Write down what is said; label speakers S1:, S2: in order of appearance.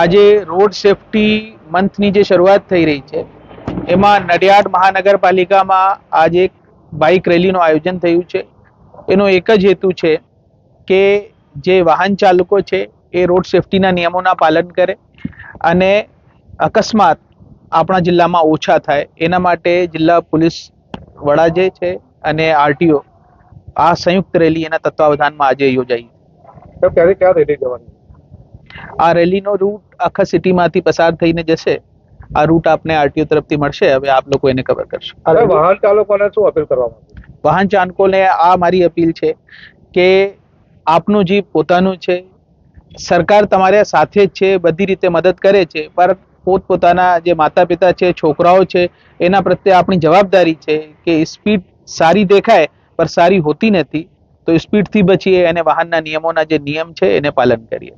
S1: આજે
S2: road safety મંથની જે શરૂઆત થઈ રહી છે, એમાં નડિયાદ મહાનગરપાલિકામાં આજે એક બાઇક રેલીનું આયોજન થયું છે. એનો એક જ હેતુ છે કે જે વાહન ચાલકો છે, એ રોડ સેફટીના નિયમોના પાલન કરે અને અકસ્માત આપણા જિલ્લામાં ઓછા થાય. એના માટે જિલ્લા પોલીસ વડા જે છે અને આરટીઓ આ સંયુક્ત રેલી એના તત્વાવધાનમાં આજે યોજાઈ
S1: સાહેબ ક્યારે ક્યાં રેલી જવાની?
S2: આ રેલીનો રૂટ આખા સિટીમાંથી પસાર થઈને જશે. આ રૂટ આપને આરટીઓ તરફથી મળશે. હવે આપ લોકો એને કવર કરશો.
S1: હવે વાહન ચાલકોને શું અપીલ કરવા માંગો?
S2: વાહન ચાલકોને આ મારી અપીલ છે કે આપનું જીપ પોતાનું છે સરકાર તમારે સાથે જ છે બધી રીતે મદદ કરે છે પણ પોતપોતાના જે માતા પિતા છે છોકરાઓ છે એના પ્રત્યે આપણી જવાબદારી છે કે સ્પીડ સારી દેખાય પણ સારી હોતી નથી. તો સ્પીડથી બચીએ અને વાહનના નિયમોના જે નિયમ છે એને પાલન કરીએ.